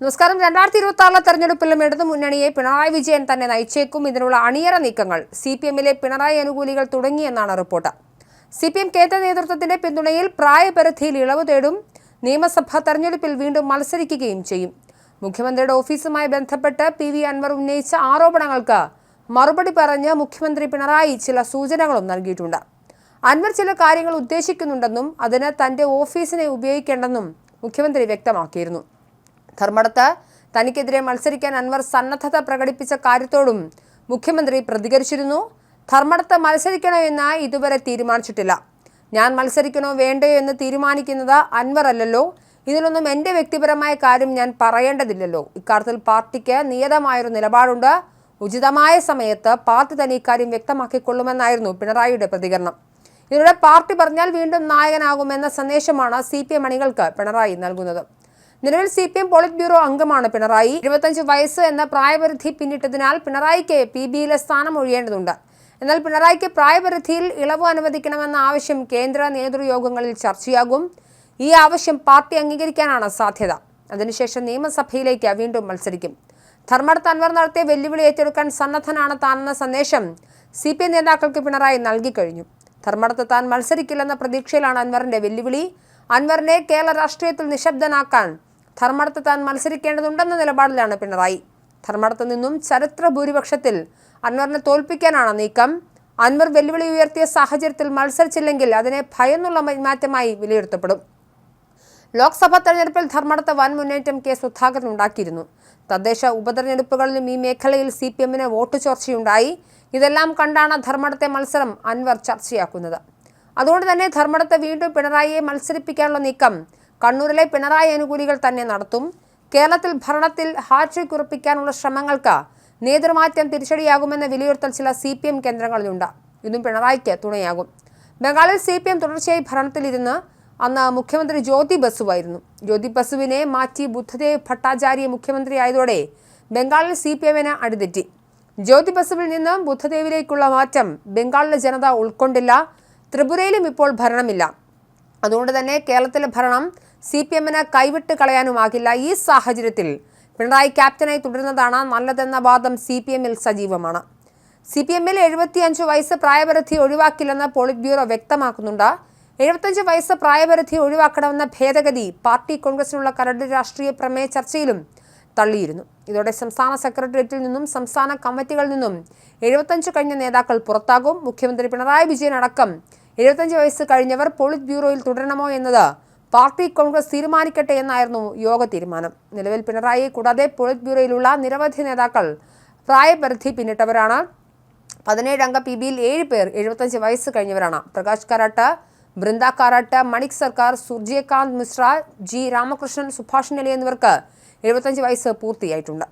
നമസ്കാരം. രണ്ടായിരത്തി ഇരുപത്തി ആറിലെ തെരഞ്ഞെടുപ്പിലും ഇടതു മുന്നണിയെ പിണറായി വിജയൻ തന്നെ നയിച്ചേക്കും. ഇതിനുള്ള അണിയറ നീക്കങ്ങൾ സി പി എമ്മിലെ പിണറായി അനുകൂലികൾ തുടങ്ങിയെന്നാണ് റിപ്പോർട്ട്. സി പി എം കേന്ദ്ര നേതൃത്വത്തിന്റെ പിന്തുണയിൽ പ്രായപരിധിയിൽ ഇളവ് തേടും നിയമസഭാ തെരഞ്ഞെടുപ്പിൽ വീണ്ടും മത്സരിക്കുകയും ചെയ്യും. മുഖ്യമന്ത്രിയുടെ ഓഫീസുമായി ബന്ധപ്പെട്ട് പി വി അൻവർ ഉന്നയിച്ച ആരോപണങ്ങൾക്ക് മറുപടി പറഞ്ഞ് മുഖ്യമന്ത്രി പിണറായി ചില സൂചനകളും നൽകിയിട്ടുണ്ട്. അൻവർ ചില കാര്യങ്ങൾ ഉദ്ദേശിക്കുന്നുണ്ടെന്നും അതിന് തന്റെ ഓഫീസിനെ ഉപയോഗിക്കേണ്ടെന്നും മുഖ്യമന്ത്രി വ്യക്തമാക്കിയിരുന്നു. ധർമ്മടത്ത് തനിക്കെതിരെ മത്സരിക്കാൻ അൻവർ സന്നദ്ധത പ്രകടിപ്പിച്ച കാര്യത്തോടും മുഖ്യമന്ത്രി പ്രതികരിച്ചിരുന്നു. ധർമ്മടത്ത് മത്സരിക്കണോ എന്ന് ഇതുവരെ തീരുമാനിച്ചിട്ടില്ല. ഞാൻ മത്സരിക്കണോ വേണ്ടയോ എന്ന് തീരുമാനിക്കുന്നത് അൻവർ അല്ലല്ലോ. ഇതിലൊന്നും എന്റെ വ്യക്തിപരമായ കാര്യം ഞാൻ പറയേണ്ടതില്ലല്ലോ. ഇക്കാര്യത്തിൽ പാർട്ടിക്ക് നിയതമായൊരു നിലപാടുണ്ട്. ഉചിതമായ സമയത്ത് പാർട്ടി തന്നെ ഇക്കാര്യം വ്യക്തമാക്കിക്കൊള്ളുമെന്നായിരുന്നു പിണറായിയുടെ പ്രതികരണം. ഇതിലൂടെ പാർട്ടി പറഞ്ഞാൽ വീണ്ടും നായകനാകുമെന്ന സന്ദേശമാണ് സി പി എം അണികൾക്ക് പിണറായി നൽകുന്നത്. നിലവിൽ C P M polit bureau അംഗമാണ് പിണറായി. ഇരുപത്തഞ്ച് വയസ്സ് എന്ന പ്രായപരിധി പിന്നിട്ടതിനാൽ പിണറായിക്ക് പി ബിയിലെ സ്ഥാനം ഒഴിയേണ്ടതുണ്ട്. എന്നാൽ പിണറായിക്ക് പ്രായപരിധിയിൽ ഇളവ് അനുവദിക്കണമെന്ന ആവശ്യം കേന്ദ്ര നേതൃയോഗങ്ങളിൽ ചർച്ചയാകും. ഈ ആവശ്യം പാർട്ടി അംഗീകരിക്കാനാണ് സാധ്യത. അതിനുശേഷം നിയമസഭയിലേക്ക് വീണ്ടും മത്സരിക്കും. ധർമ്മടത്ത് അൻവർ നടത്തിയ വെല്ലുവിളി ഏറ്റെടുക്കാൻ സന്നദ്ധനാണ് താനെന്ന സന്ദേശം സി പി എം നേതാക്കൾക്ക് പിണറായി നൽകിക്കഴിഞ്ഞു. ധർമ്മടത്ത് താൻ മത്സരിക്കില്ലെന്ന പ്രതീക്ഷയിലാണ് അൻവറിന്റെ വെല്ലുവിളി. അൻവറിനെ കേരള രാഷ്ട്രീയത്തിൽ നിശബ്ദനാക്കാൻ ധർമ്മടത്ത് താൻ മത്സരിക്കേണ്ടതുണ്ടെന്ന നിലപാടിലാണ് പിണറായി. ധർമ്മടത്ത് നിന്നും ചരിത്ര ഭൂരിപക്ഷത്തിൽ അൻവറിനെ തോൽപ്പിക്കാനാണ് നീക്കം. അൻവർ വെല്ലുവിളി ഉയർത്തിയ സാഹചര്യത്തിൽ മത്സരിച്ചില്ലെങ്കിൽ അതിനെ ഭയന്നുള്ള മാറ്റമായി വിലയിരുത്തപ്പെടും. ലോക്സഭാ തെരഞ്ഞെടുപ്പിൽ ധർമ്മടത്ത് വൻ മുന്നേറ്റം കെ സുധാകരൻ ഉണ്ടാക്കിയിരുന്നു. തദ്ദേശ ഉപതെരഞ്ഞെടുപ്പുകളിലും ഈ മേഖലയിൽ സി പി എമ്മിന് വോട്ട് ചോർച്ചയുണ്ടായി. ഇതെല്ലാം കണ്ടാണ് ധർമ്മടത്തെ മത്സരം അൻവർ ചർച്ചയാക്കുന്നത്. അതുകൊണ്ട് തന്നെ ധർമ്മടത്തെ വീണ്ടും പിണറായിയെ മത്സരിപ്പിക്കാനുള്ള നീക്കം കണ്ണൂരിലെ പിണറായി അനുകൂലികൾ തന്നെ നടത്തും. കേരളത്തിൽ ഭരണത്തിൽ ഹാട്രിക് ഉറപ്പിക്കാനുള്ള ശ്രമങ്ങൾക്ക് നേതൃമാറ്റം തിരിച്ചടിയാകുമെന്ന വിലയിരുത്തൽ ചില സി പി എം കേന്ദ്രങ്ങളിലുണ്ട്. ഇതും പിണറായിക്ക് തുണയാകും. ബംഗാളിൽ സി പി എം തുടർച്ചയായി ഭരണത്തിലിരുന്ന് അന്ന് മുഖ്യമന്ത്രി ജ്യോതി ബസുവായിരുന്നു. ജ്യോതി ബസുവിനെ മാറ്റി ബുദ്ധദേവ് ഭട്ടാചാര്യ മുഖ്യമന്ത്രിയായതോടെ ബംഗാളിൽ സി പി എമ്മിന് അടിതെറ്റി. ജ്യോതി ബസുവിൽ നിന്ന് ബുദ്ധദേവിലേക്കുള്ള മാറ്റം ബംഗാളിലെ ജനത ഉൾക്കൊണ്ടില്ല. ത്രിപുരയിലും ഇപ്പോൾ ഭരണമില്ല. അതുകൊണ്ട് തന്നെ കേരളത്തിലെ ഭരണം സി പി എമ്മിന് കൈവിട്ട് കളയാനുമാകില്ല ഈ സാഹചര്യത്തിൽ പിണറായി ക്യാപ്റ്റനായി തുടരുന്നതാണ് നല്ലതെന്ന വാദം സി പി എമ്മിൽ സജീവമാണ്. സി പി എമ്മിൽ എഴുപത്തിയഞ്ച് വയസ്സ് പ്രായപരിധി ഒഴിവാക്കില്ലെന്ന് പോളിറ്റ് ബ്യൂറോ വ്യക്തമാക്കുന്നുണ്ട്. എഴുപത്തഞ്ച് വയസ്സ് പ്രായപരിധി ഒഴിവാക്കണമെന്ന ഭേദഗതി പാർട്ടി കോൺഗ്രസിനുള്ള കരട് രാഷ്ട്രീയ പ്രമേയ ചർച്ചയിലും തള്ളിയിരുന്നു. ഇതോടെ സംസ്ഥാന സെക്രട്ടേറിയറ്റിൽ നിന്നും സംസ്ഥാന കമ്മിറ്റികളിൽ നിന്നും എഴുപത്തഞ്ച് കഴിഞ്ഞ നേതാക്കൾ പുറത്താകും. മുഖ്യമന്ത്രി പിണറായി വിജയൻ അടക്കം എഴുപത്തഞ്ച് വയസ്സ് കഴിഞ്ഞവർ പോളിറ്റ് ബ്യൂറോയിൽ തുടരണമോ എന്നത് പാർട്ടി കോൺഗ്രസ് തീരുമാനിക്കട്ടെ എന്നായിരുന്നു യോഗ തീരുമാനം. നിലവിൽ പിണറായി കൂടാതെ പൊളിറ്റ് ബ്യൂറോയിലുള്ള നിരവധി നേതാക്കൾ പ്രായപരിധി പിന്നിട്ടവരാണ്. പതിനേഴംഗ പി ബിയിൽ ഏഴ് പേർ എഴുപത്തഞ്ച് വയസ്സ് കഴിഞ്ഞവരാണ്. പ്രകാശ് കാരാട്ട് ബൃന്ദ കാരാട്ട് മണിക് സർക്കാർ സുർജിയകാന്ത് മിശ്ര ജി രാമകൃഷ്ണൻ സുഭാഷ് നെലി എന്നിവർക്ക് എഴുപത്തഞ്ച് വയസ്സ് പൂർത്തിയായിട്ടുണ്ട്.